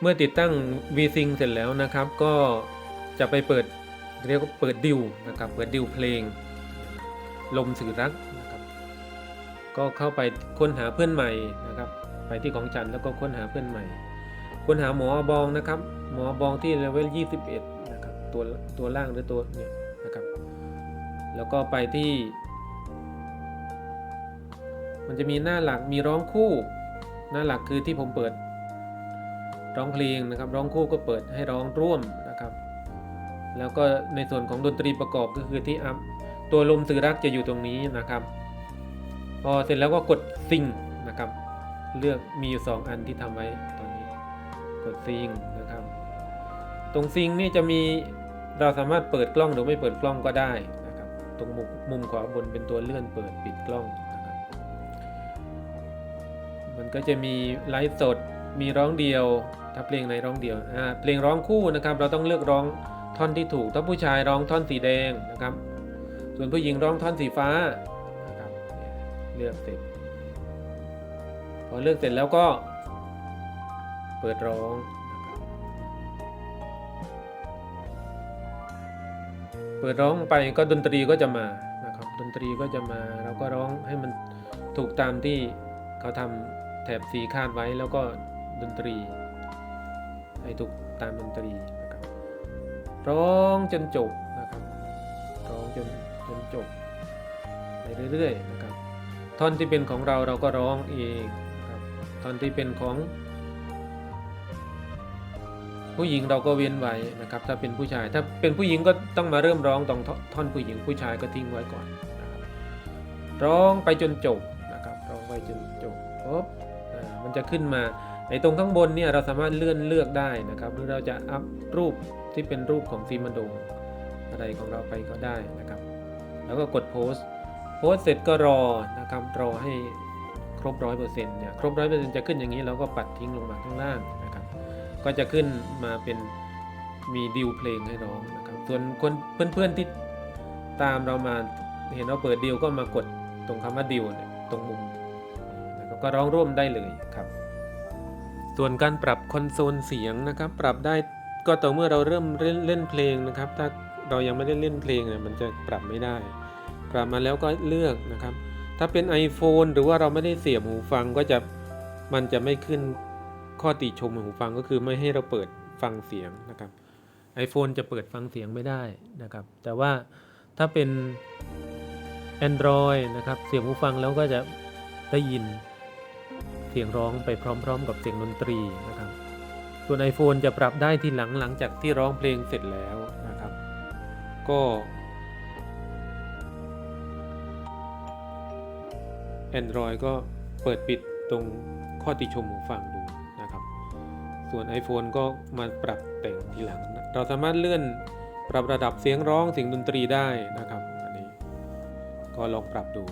เมื่อติดตั้ง VSync เสร็จแล้วนะครับ ก็จะไปเปิดเรียกว่าเปิดดิวนะครับ เปิดดิวเพลง ลมสื่อรักนะครับ ก็เข้าไปค้นหาเพื่อนใหม่นะครับ ไปที่ของจันแล้วก็ค้นหาเพื่อนใหม่ ค้นหาหมอบองนะครับ หมอบองที่เลเวล 21 นะครับ ตัวตัวล่างหรือตัวเนี่ยนะครับ แล้วก็ไปที่ มันจะมีหน้าหลักมีร้องคู่ หน้าหลักคือที่ผมเปิด ร้องเพลงนะครับ ร้องคู่ก็เปิดให้ร้องร่วมนะครับ แล้วก็ในส่วนของดนตรีประกอบก็คือที่อัพตัวลมสื่อรักจะอยู่ตรงนี้นะครับ พอเสร็จแล้วก็กดซิงนะครับ เลือกมีอยู่สองอันที่ทำไว้ตอนนี้ กดซิงนะครับ ตรงซิงนี่จะมีเราสามารถเปิดกล้องหรือไม่เปิดกล้องก็ได้นะครับ ตรงมุมมุมขวาบนเป็นตัวเลื่อนเปิดปิดกล้องนะครับ มันก็จะมีไลฟ์สด มีร้องเดียว ถ้าเพลงไหนร้องเดียวอ่าเพลงร้องคู่นะครับ เราต้องเลือกร้องท่อนที่ถูก ถ้าผู้ชายร้องท่อนสีแดงนะครับ ส่วนผู้หญิงร้องท่อนสีฟ้านะครับเลือกเสร็จ พอเลือกเสร็จแล้วก็เปิดร้องเปิดร้องไปก็ดนตรีก็จะมานะครับ ดนตรีก็จะมาเราก็ร้องให้มันถูกตามที่เขาทำแถบสีคาดไว้แล้วก็ ดนตรีให้ถูกตามดนตรีนะครับร้องจนจบนะครับร้องจนจนจบไปเรื่อยๆนะครับท่อนที่เป็นของเราเราก็ร้องเองครับท่อนที่เป็นของ ผู้หญิงเราก็เว้นไว้นะครับ ถ้าเป็นผู้ชายถ้าเป็นผู้หญิงก็ต้องมาเริ่มร้องตรงท่อนท่อนผู้หญิงผู้ชายก็ทิ้งไว้ก่อนนะครับร้องไปจนจบนะครับร้องไปจนจบปุ๊บอ่ามันจะขึ้นมา ในตรงข้างบนเนี่ยเราสามารถเลื่อนเลือกได้นะครับหรือเราจะอัพรูปที่เป็นรูปของซีมันโดงอะไรของเราไปก็ได้นะครับ แล้วก็กดโพสต์โพสต์เสร็จก็รอนะครับรอให้ครบร้อยเปอร์เซ็นต์เนี่ยครบร้อยเปอร์เซ็นต์จะขึ้นอย่างนี้เราก็ปัดทิ้งลงมาข้างล่างนะครับ ก็จะขึ้นมาเป็นมีดิวเพลงให้ร้องนะครับ ส่วนคนเพื่อนๆที่ตามเรามาเห็นเราเปิดดิวก็มากดตรงคำว่าดิวเนี่ยตรงมุมนะครับก็ร้องร่วมได้เลยครับ ส่วนการปรับคอนโซลเสียงนะครับ ปรับได้ก็ต่อเมื่อเราเริ่มเล่นเล่นเพลงนะครับ ถ้าเรายังไม่ได้เล่นเพลงเนี่ยมันจะปรับไม่ได้ ปรับมาแล้วก็เลือกนะครับ ถ้าเป็น iPhone หรือว่าเราไม่ได้เสียบหูฟังก็จะมันจะไม่ขึ้นข้อติชมหูฟังก็คือไม่ให้เราเปิดฟังเสียงนะครับ iPhone จะเปิดฟังเสียงไม่ได้นะครับ แต่ว่าถ้าเป็น Android นะครับ เสียบหูฟังแล้วก็จะได้ยิน เสียงร้องไปพร้อม ๆ กับเสียงดนตรีนะครับ ส่วน iPhone จะปรับได้ทีหลังหลังจากที่ร้องเพลงเสร็จแล้วนะครับ ก็ Android ก็เปิดปิดตรงข้อติชมหูฟังดูนะครับ ส่วน iPhone ก็มาปรับแต่งทีหลัง เราสามารถเลื่อนปรับระดับเสียงร้องเสียงดนตรีได้นะครับ อันนี้ก็ลองปรับดู